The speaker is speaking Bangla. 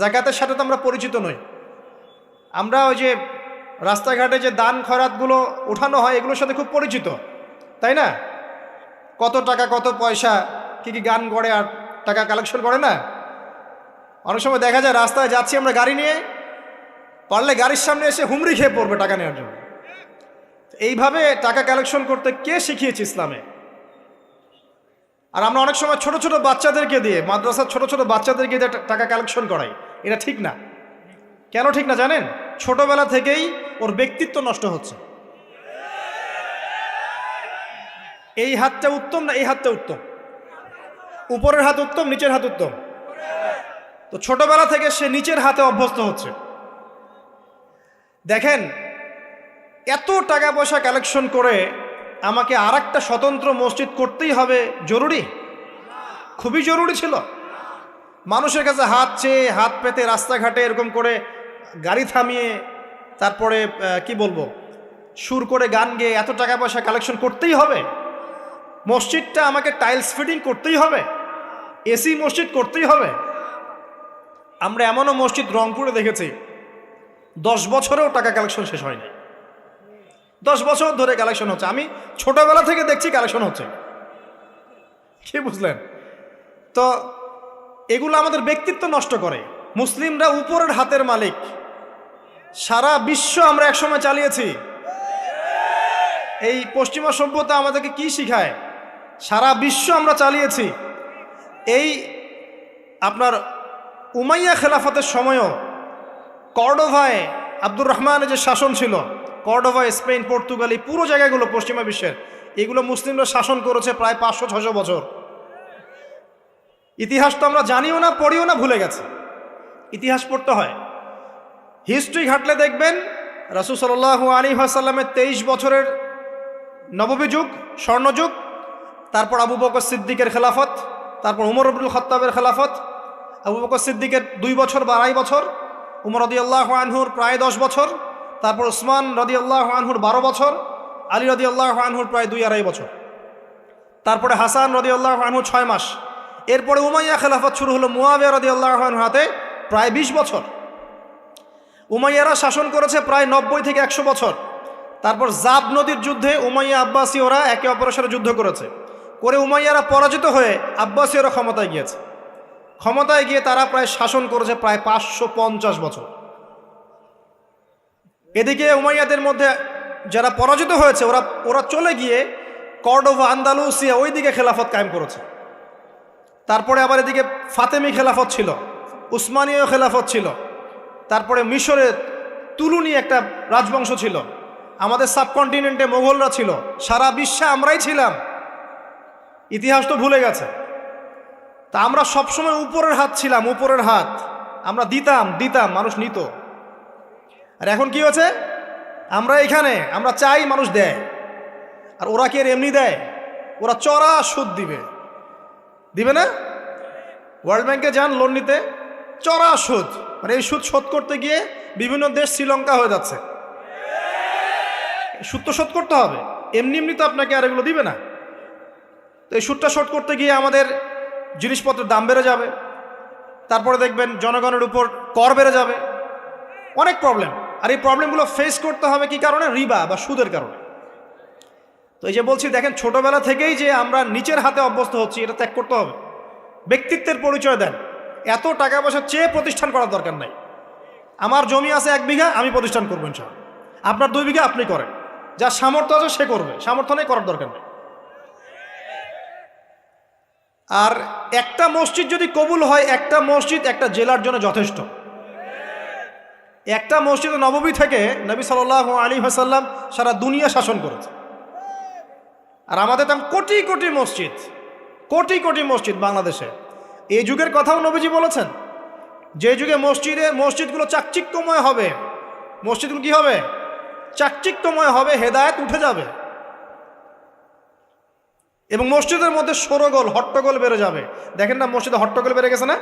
জাকাতের সাথে তো আমরা পরিচিত নই। আমরা ওই যে রাস্তাঘাটে যে দান খরাতগুলো উঠানো হয়, এগুলোর সাথে খুব পরিচিত, তাই না? কত টাকা, কত পয়সা, কি কি গান করে আর টাকা কালেকশন করে না? অনেক সময় দেখা যায় রাস্তায় যাচ্ছি আমরা গাড়ি নিয়ে, পারলে গাড়ির সামনে এসে হুমড়ি খেয়ে পড়বে টাকা নেওয়ার জন্য। এইভাবে টাকা কালেকশন করতে কে শিখিয়েছে ইসলামে? আর আমরা অনেক সময় ছোট ছোট বাচ্চাদেরকে দিয়ে, মাদ্রাসার ছোট ছোট বাচ্চাদেরকে দিয়ে টাকা কালেকশন করাই। এটা ঠিক না। কেন ঠিক না জানেন? ছোটবেলা থেকেই ওর ব্যক্তিত্ব নষ্ট হচ্ছে। এই হাতটা উত্তম না এই হাতটা উত্তম? উপরের হাত উত্তম, নিচের হাত উত্তম? তো ছোটবেলা থেকে সে নিচের হাতে অভ্যস্ত হচ্ছে। দেখেন, এত টাকা পয়সা কালেকশন করে আমাকে আর একটা স্বতন্ত্র মসজিদ করতেই হবে জরুরি? খুবই জরুরি ছিল। মানুষের কাছে হাত চেয়ে, হাত পেতে রাস্তাঘাটে এরকম করে গাড়ি থামিয়ে তারপরে কি বলব, সুর করে গান গেয়ে এত টাকা পয়সা কালেকশন করতেই হবে। মসজিদটা আমাকে টাইলস ফিটিং করতেই হবে। এসি মসজিদ করতেই হবে। আমরা এমনও মসজিদ রংপুরে দেখেছি, দশ বছরেও টাকা কালেকশন শেষ হয়নি। দশ বছর ধরে কালেকশন হচ্ছে। আমি ছোটবেলা থেকে দেখছি কালেকশন হচ্ছে। কি বুঝলেন? তো এগুলো আমাদের ব্যক্তিত্ব নষ্ট করে। মুসলিমরা উপরের হাতের মালিক। সারা বিশ্ব আমরা একসময় চালিয়েছি। এই পশ্চিমা সভ্যতা আমাদেরকে কি শিখায়? সারা বিশ্ব আমরা চালিয়েছি। এই আপনার উমাইয়া খেলাফতের সময়ও কর্ডোভায় আব্দুর রহমানের যে শাসন ছিল, কর্ডোভায়, স্পেন, পর্তুগাল, এই পুরো জায়গাগুলো পশ্চিমা বিশ্বের, এগুলো মুসলিমরা শাসন করেছে প্রায় পাঁচশো ছশো বছর। ইতিহাস তো আমরা জানিও না, পড়িও না, ভুলে গেছে। ইতিহাস পড়তে হয়। হিস্ট্রি ঘাটলে দেখবেন, রাসুল সাল্লাহ আলী আসাল্লামের তেইশ বছরের নববী যুগ স্বর্ণযুগ, তারপর আবু বকর সিদ্দিকের খেলাফত, তারপর উমর আব্দুল খত্তাবের খেলাফত, আবু বকর সিদ্দিকের দুই বছর বা আড়াই বছর, উমর রদি আল্লাহ আনহুর প্রায় দশ বছর, তারপর উসমান রদি আল্লাহ আনহুর বারো বছর, আলী রদি আল্লাহ আনহুর প্রায় দুই আড়াই বছর। তারপরে হাসান রদি আল্লাহ আনহু ছয় মাস এরপরে উমাইয়া খেলাফত শুরু হলো মুয়াবিয়া রদি আল্লাহ আনহু হাতে, প্রায় বিশ বছর। উমাইয়ারা শাসন করেছে প্রায় নব্বই থেকে একশো বছর। তারপর জাব নদীর যুদ্ধে উমাইয়া আব্বাসী ওরা একে অপরের সাথে যুদ্ধ করেছে। করে উমাইয়ারা পরাজিত হয়ে আব্বাসীয়রা ক্ষমতায় গিয়েছে। ক্ষমতায় গিয়ে তারা প্রায় শাসন করেছে প্রায় পাঁচশো পঞ্চাশ বছর। এদিকে উমাইয়াদের মধ্যে যারা পরাজিত হয়েছে, ওরা ওরা চলে গিয়ে কর্ডোভা, আন্দালুসিয়া ওই দিকে খেলাফত কায়েম করেছে। তারপরে আবার এদিকে ফাতেমি খেলাফত ছিল, উসমানীয় খেলাফত ছিল, তারপরে মিশরে তুলুনি একটা রাজবংশ ছিল, আমাদের সাবকন্টিনেন্টে মোগলরা ছিল, সারা বিশ্বে আমরাই ছিলাম। ইতিহাস তো ভুলে গেছে। তা আমরা সবসময় উপরের হাত ছিলাম, উপরের হাত। আমরা দিতাম দিতাম, মানুষ নিত। আর এখন কি হয়েছে? আমরা এখানে, আমরা চাই মানুষ দেয়। আর ওরা কি আর এমনি দেয়? ওরা চড়া সুদ দিবে। দিবে না? ওয়ার্ল্ড ব্যাংকে যান লোন নিতে। চড়া সুদ। মানে এই সুদ শোধ করতে গিয়ে বিভিন্ন দেশ শ্রীলঙ্কা হয়ে যাচ্ছে। সুদ তো শোধ করতে হবে। এমনি এমনি তো আপনাকে আর এগুলো দিবে না। তো এই সুদটা শোধ করতে গিয়ে আমাদের জিনিসপত্রের দাম বেড়ে যাবে। তারপরে দেখবেন জনগণের উপর কর বেড়ে যাবে। অনেক প্রবলেম আর এই প্রবলেমগুলো ফেস করতে হবে কি কারণে? রিবা বা সুদের কারণে। তো এই যে বলছি, দেখেন ছোটবেলা থেকেই যে আমরা নিচের হাতে অভ্যস্ত হচ্ছি, এটা ত্যাগ করতে হবে। ব্যক্তিত্বের পরিচয় দেন। এত টাকা পয়সা চেয়ে প্রতিষ্ঠান করার দরকার নাই। আমার জমি আছে এক বিঘা, আমি প্রতিষ্ঠান করবেন সব আপনার দুই বিঘা আপনি করেন। যার সামর্থ্য আছে সে করবে। সামর্থ্য নেই, করার দরকার নেই। আর একটা মসজিদ যদি কবুল হয়, একটা মসজিদ একটা জেলার জন্য যথেষ্ট। একটা মসজিদ নবমী থেকে নবী সাল আলী হাসাল্লাম সারা দুনিয়া শাসন করেছে। আর আমাদের তেমন কোটি কোটি মসজিদ, কোটি কোটি মসজিদ বাংলাদেশে। এই যুগের কথাও নবীজি বলেছেন, যে যুগে মসজিদে মসজিদগুলো চাকচিক্যময় হবে, মসজিদগুলো কি হবে? চাকচিক্যময় হবে, হেদায়েত উঠে যাবে। এবং মসজিদের মধ্যে সরগোল, হট্টগোল বেড়ে যাবে। দেখেন না, মসজিদে হট্টগোল বেড়ে গেছে না?